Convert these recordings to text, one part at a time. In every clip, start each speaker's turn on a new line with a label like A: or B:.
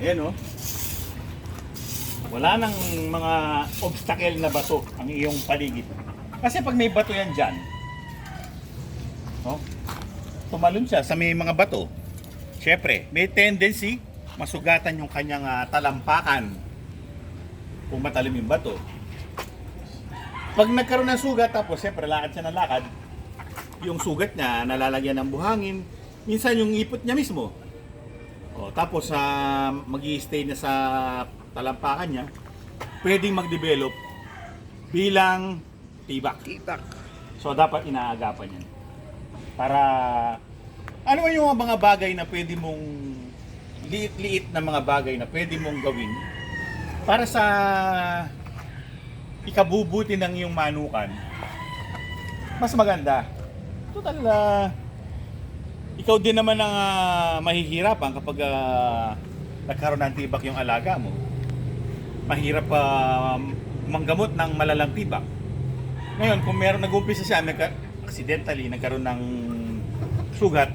A: Ayan oh. Wala nang mga obstacle na bato ang iyong paligid. Kasi pag may bato yan dyan, no? tumalon siya sa may mga bato, syempre, may tendency masugatan yung kanyang ah, talampakan kung matalim yung bato. Pag nagkaroon ng sugat, tapos syempre lakad siya ng lakad, yung sugat niya nalalagyan ng buhangin, minsan yung ipot niya mismo. O, tapos sa mag stay na sa talampakan niya, pwedeng mag-develop bilang tibak.
B: Tibak.
A: So dapat inaagapan yan. Para ano ba yung mga bagay na pwede mong liit-liit na mga bagay na pwede mong gawin para sa ikabubuti ng iyong manukan mas maganda. Total ah, ikaw din naman ang ah, mahihirapan kapag ah, nagkaroon ng tibak yung alaga mo. Mahirap pa manggamot ng malalang tibak. Ngayon, kung meron nag-umpisa siya, nagka, accidentally nagkaroon ng sugat,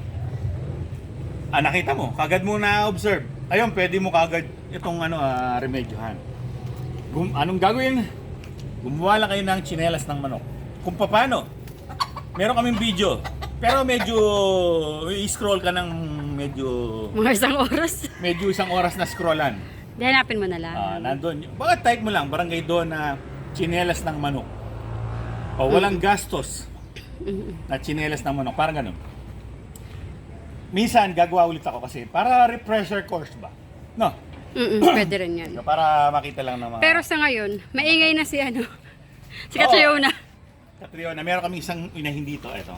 A: ah, nakita mo, kagad mo na-observe. Ayun, pwede mo kagad itong ano, ah, remedyohan. Gum, anong gagawin? Gumawa lang kayo ng tsinelas ng manok. Kung paano, meron kaming video. Pero medyo i-scroll ka ng medyo
C: Mga isang oras.
A: medyo isang oras na scrollan.
C: Hanapin mo na lang.
A: Ah, nandun. Bakit type mo lang, barangay doon na tsinelas ng manok. O walang gastos na tsinelas ng manok. Parang ganun. Minsan, gagawa ulit ako kasi para refresher course ba? No,
C: Mm-mm, pwede rin yan.
A: para makita lang ng mga...
C: Pero sa ngayon, maingay na si ano. Si
A: Oo.
C: Catriona.
A: Katriona, meron kami isang inahin dito. Ito.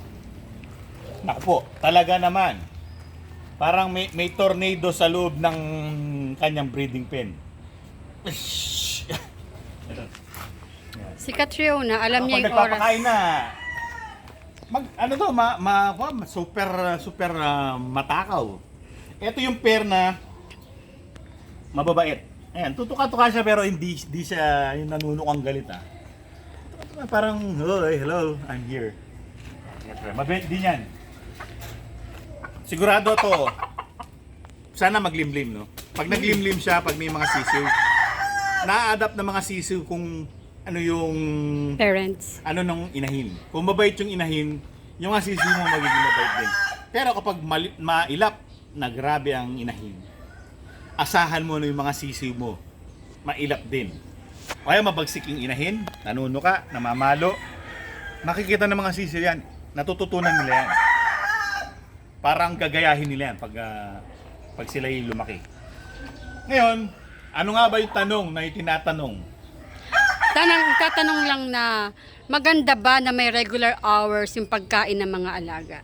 A: Naku po, talaga naman. Parang may, may tornado sa loob ng kanyang breeding pen.
C: Si Catriona, alam niya yung oras.
A: nagpapakain na, mag, ano to, ma, ma, ma- super, super ah, matakaw. Ito yung pair na mababait. Ayan, tutuka-tuka siya pero hindi, hindi siya yung nanunukang galit ah. Parang, hello, eh, hello, I'm here. Mabait din yan. Sigurado to, sana maglimlim, no? Pag naglimlim siya, pag may mga sisiw, na-adapt na mga sisiw kung ano yung
C: Parents.
A: ano nung inahin. Kung mabait yung inahin, yung mga sisiw mo magiging mabait din. Pero kapag mali- mailap na grabe ang inahin, asahan mo na yung mga sisiw mo, mailap din. O kaya mabagsik yung inahin, nanuno ka, namamalo, makikita ng mga sisiw yan, natututunan nila yan. Parang gagayahin nila yan pag, ah, pag sila lumaki. Ngayon, ano nga ba yung tanong na itinatanong?
C: Tanang, tatanong lang na maganda ba na may regular hours yung pagkain ng mga alaga?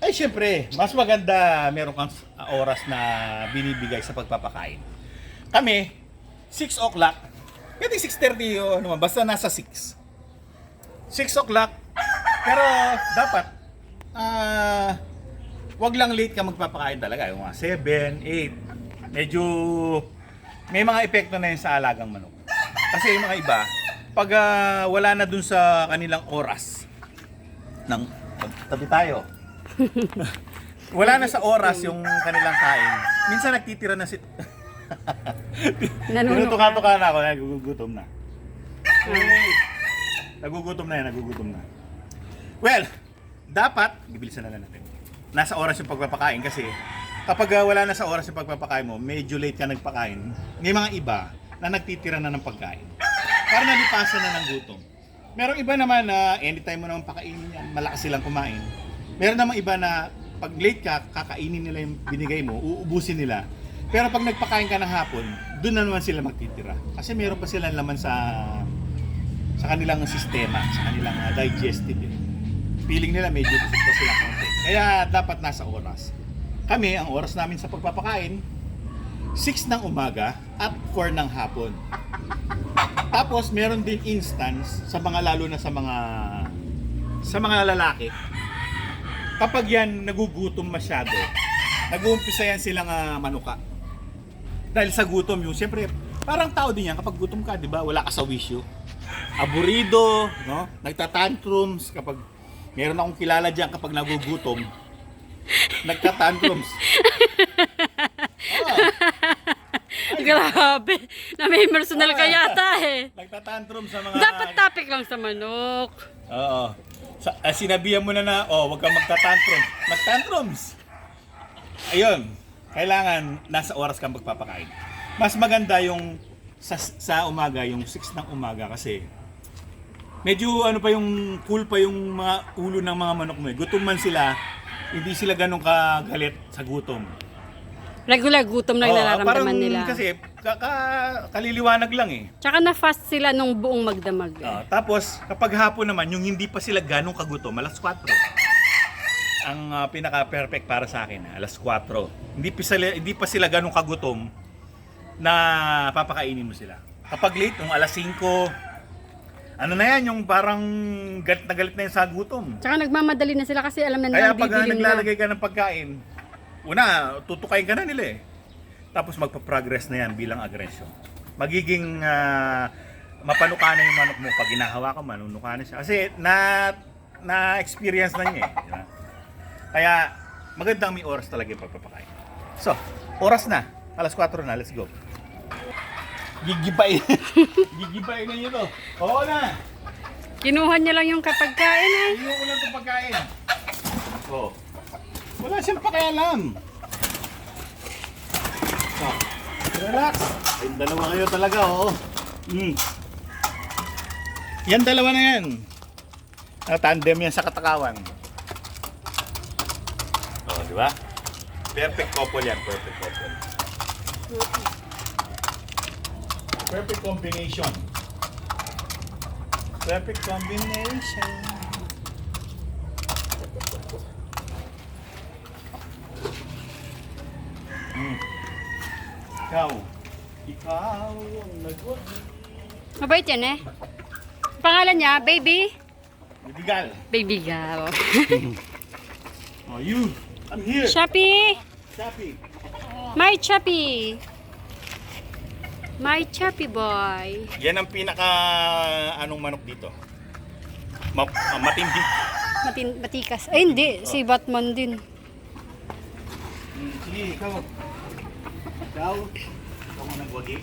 A: Ay, syempre, mas maganda meron kang oras na binibigay sa pagpapakain. Kami, 6 o'clock, pwede 6.30 o ano man, basta nasa 6. 6 o'clock, pero dapat, ah, wag lang late ka magpapakain talaga. Yung mga 7, 8, medyo may mga epekto na yun sa alagang manok. Kasi yung mga iba, pag ah, wala na dun sa kanilang oras, ng tabi tayo. Wala na sa oras yung kanilang kain. Minsan nagtitira na si... Tinutuka-tuka na ako, nagugutom na. Hey! Nagugutom na yan, nagugutom na. Well, dapat, bibilisan na lang natin. Nasa oras yung pagpapakain kasi kapag ah, wala na sa oras yung pagpapakain mo, medyo late ka nagpakain, may mga iba na nagtitira na ng pagkain. Para nalipasan na ng gutom. Merong iba naman na anytime mo naman pakainin yan, malakas silang kumain. Meron namang iba na pag late ka, kakainin nila yung binigay mo, uubusin nila. Pero pag nagpakain ka ng hapon, doon na naman sila magtitira. Kasi meron pa silang laman sa sa kanilang sistema, sa kanilang uh, digestive. eh. Feeling nila medyo busog pa sila konti. Kaya dapat nasa oras. Kami, ang oras namin sa pagpapakain, 6 ng umaga at 4 ng hapon. Tapos meron din instance sa mga lalo na sa mga sa mga lalaki. Kapag yan nagugutom masyado, nag-uumpisa yan silang ah, manuka. Dahil sa gutom yung, siyempre, parang tao din yan kapag gutom ka, di ba? Wala ka sa wisyo. Aburido, no? Nagtatantrums kapag meron akong kilala diyan kapag nagugutom. Nagtatantrums. Ah.
C: Grabe. Na may personal ka yata eh.
A: Nagtatantrum sa mga...
C: Dapat topic lang sa manok.
A: Oo. Sa, ah, sinabihan mo na na, oh, wag kang magtatantrums. Magtantrums! Ayun, kailangan nasa oras kang magpapakain. Mas maganda yung sa, sa umaga, yung 6 ng umaga kasi medyo ano pa yung cool pa yung mga ulo ng mga manok mo. eh. Gutom man sila, hindi sila ganun kagalit sa gutom.
C: Regular gutom lang
A: Oo,
C: nararamdaman
A: parang
C: nila.
A: Kasi ka, ka- kaliliwanag lang eh.
C: Tsaka na-fast sila nung buong magdamag. eh.
A: Ah, tapos, kapag hapon naman, yung hindi pa sila ganong kagutom, alas 4. Ang ah, pinaka-perfect para sa akin, ah, alas 4. Hindi pa sila, hindi pa sila ganong kagutom na papakainin mo sila. Kapag late, yung alas 5, ano na yan, yung parang galit na galit na yun sa gutom.
C: Tsaka nagmamadali na sila kasi alam na
A: Kaya
C: nila
A: pag ah,
C: bibili nila.
A: naglalagay ka ng pagkain, una, tutukayin ka na nila eh. Tapos magpa-progress na yan bilang agresyon. Magiging ah, mapanuka na yung manok mo pag ginahawa ka, manunuka na siya. Kasi na na experience na niya eh. di ba? Kaya magandang may oras talaga yung pagpapakain. So, oras na. Alas 4 na, let's go. Gigibay. Gigibay na yun to. Oo na.
C: Kinuha niya lang yung kapagkain eh.
A: Hindi ko lang itong pagkain. Oh. Wala siyang pakialam. Oh. Relax. Ay, dalawa kayo talaga, oo. Mm. Yan dalawa na yan. Ah, tandem yan sa katakawan. Oh, di ba? Perfect couple yan, perfect couple. Perfect combination. Perfect combination. Mm. Ikaw. Ikaw ang nagwag.
C: Mabait yan eh. Pangalan niya, baby?
A: Bibigal.
C: Baby gal.
A: Oh, you. I'm here.
C: Chappy!
A: Chappy.
C: My Chappy! My Chappy boy.
A: Yan ang pinaka anong manok dito. Ma- ma- matindi.
C: Matin matikas. Ay hindi, si Batman din.
A: Mm, sige, ikaw. Ikaw. Ikaw mo nagwagi.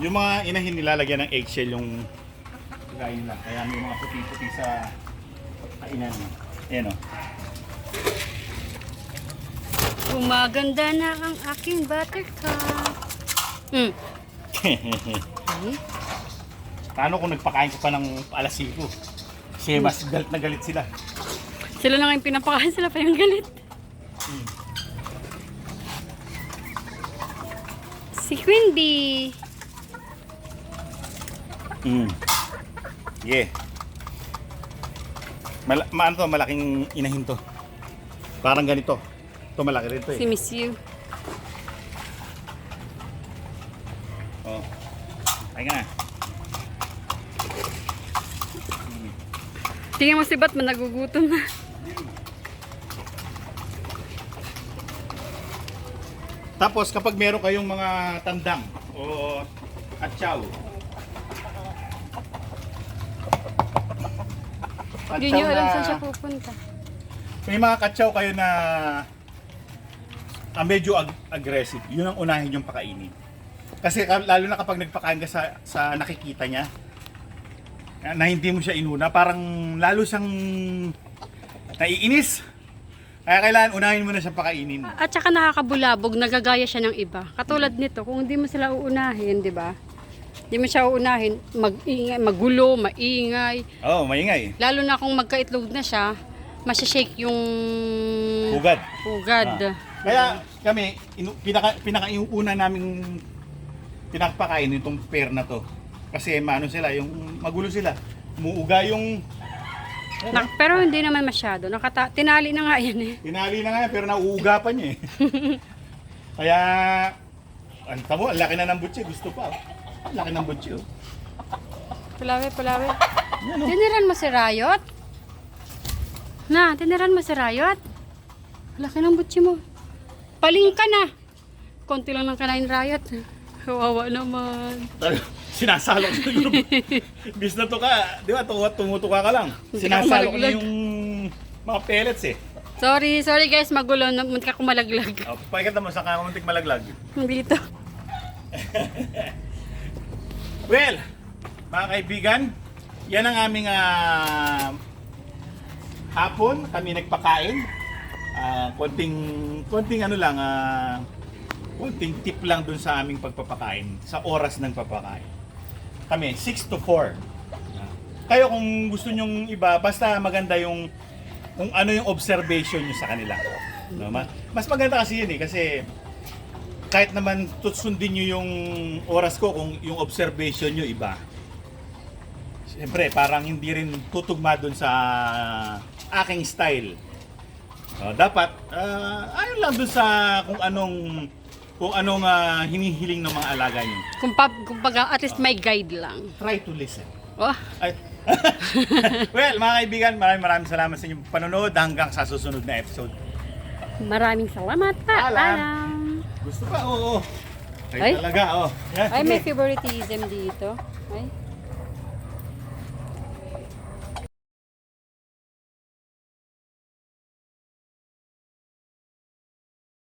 A: Yung mga inahin nilalagyan ng eggshell yung kain nila. Kaya may mga puti-puti sa kainan. Ayan o.
C: Umaganda na ang aking buttercup. Hmm. Ay,
A: Paano kung nagpakain ka pa ng alas 5? Kasi mas galit na galit sila.
C: Sila na nga yung pinapakain, sila pa yung galit. Si Queen Bee.
A: Mm. Yeah. Mal ma- ano to, malaking inahin to. Parang ganito. Ito malaki rin to
C: Si
A: eh.
C: Miss You.
A: Oh. Ay ka na.
C: Tingnan mo si Batman, nagugutom na.
A: Tapos kapag meron kayong mga tandang o atsaw.
C: Hindi nyo alam saan siya pupunta.
A: May mga katsaw kayo na ah, medyo ag- aggressive. Yun ang unahin yung pakainin. Kasi ka- lalo na kapag nagpakain ka sa, sa nakikita niya, na, hindi mo siya inuna, parang lalo siyang naiinis. Kaya kailangan unahin mo na siyang pakainin.
C: At saka nakakabulabog, nagagaya siya ng iba. Katulad nito, kung hindi mo sila uunahin, di ba? Hindi mo siya uunahin, mag-ingay, magulo, maingay.
A: Oo, oh, maingay.
C: Lalo na kung magkaitlog na siya, masashake yung
A: Hugad.
C: hugad.
A: Ah. Kaya kami, inu, pinaka, pinaka yung una naming pinakpakain itong pair na to. Kasi maano sila, yung magulo sila. Umuuga yung
C: Nak- pero hindi naman masyado. Nakata- tinali na nga yan eh.
A: Tinali na nga yan, pero nauuga pa niya eh. Kaya, ang tamo, ang laki na ng butsi, gusto pa. oh. Ang laki ng butsi oh.
C: Pulawi.
A: Yan oh.
C: Tiniran mo si Riot? Na, tiniran mo si Riot? Laki ng butsi mo. Paling ka na. Konti lang ng kanain Riot. Kawawa naman.
A: Sinasalok ko yung bis na to ka, di ba, tuwa, tumutuka ka lang. Sinasalok
C: ka
A: na yung mga pellets eh.
C: Sorry, sorry guys, magulo. Muntik ako malaglag.
A: Oh, pakikita mo sa kamuntik malaglag.
C: Dito.
A: Well, mga kaibigan, yan ang aming ah, hapon. Kami nagpakain. Ah, konting, konting ano lang, ah, konting tip lang dun sa aming pagpapakain, sa oras ng papakain. Kami, 6 to 4. Ah, Kayo kung gusto nyong iba, basta maganda yung kung ano yung observation nyo sa kanila. No, ma- mas maganda kasi yun eh, kasi kahit naman sundin nyo yung oras ko kung yung observation nyo iba. Siyempre, parang hindi rin tutugma dun sa aking style. Oh, dapat, ah, ayon lang dun sa kung anong kung anong ah, hinihiling ng mga alaga nyo.
C: Kung, pa, kung baga, at least may guide lang.
A: Try to listen.
C: Oh,
A: Ay. well, mga kaibigan, maraming maraming salamat sa inyong panonood hanggang sa susunod na episode.
C: maraming salamat pa.
A: Paalam. Gusto pa? Oo. oo.
C: Ay.
A: Ay, talaga, oh. Yan,
C: Ay, may favoritism dito. Ay.